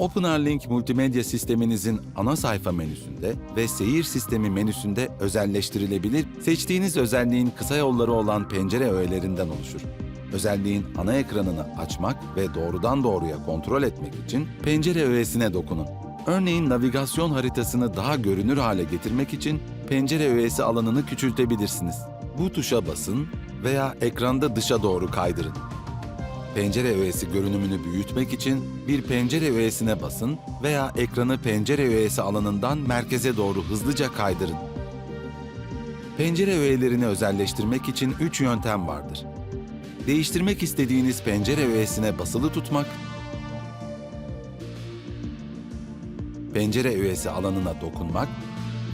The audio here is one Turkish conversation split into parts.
OpenRLink multimedya sisteminizin ana sayfa menüsünde ve seyir sistemi menüsünde özelleştirilebilir, seçtiğiniz özelliğin kısa yolları olan pencere öğelerinden oluşur. Özelliğin ana ekranını açmak ve doğrudan doğruya kontrol etmek için pencere öğesine dokunun. Örneğin navigasyon haritasını daha görünür hale getirmek için pencere öğesi alanını küçültebilirsiniz. Bu tuşa basın veya ekranda dışa doğru kaydırın. Pencere öğesi görünümünü büyütmek için bir pencere öğesine basın veya ekranı pencere öğesi alanından merkeze doğru hızlıca kaydırın. Pencere öğelerini özelleştirmek için üç yöntem vardır. Değiştirmek istediğiniz pencere öğesine basılı tutmak, pencere öğesi alanına dokunmak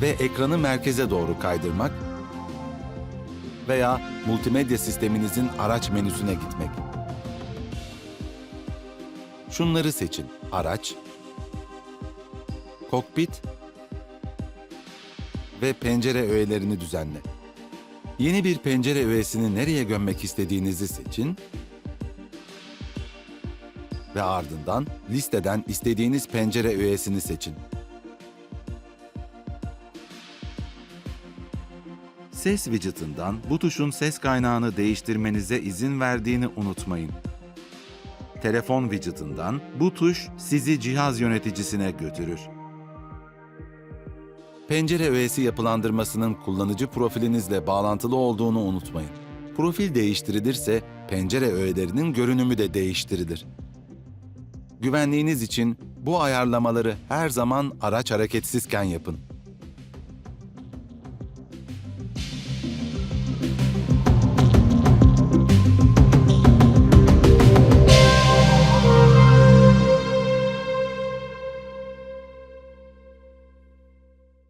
ve ekranı merkeze doğru kaydırmak veya multimedya sisteminizin araç menüsüne gitmek. Şunları seçin. Araç, kokpit ve pencere öğelerini düzenle. Yeni bir pencere öğesini nereye gömmek istediğinizi seçin ve ardından listeden istediğiniz pencere öğesini seçin. Ses widget'ından bu tuşun ses kaynağını değiştirmenize izin verdiğini unutmayın. Telefon widget'ından bu tuş sizi cihaz yöneticisine götürür. Pencere öğesi yapılandırmasının kullanıcı profilinizle bağlantılı olduğunu unutmayın. Profil değiştirilirse pencere öğelerinin görünümü de değiştirilir. Güvenliğiniz için bu ayarlamaları her zaman araç hareketsizken yapın.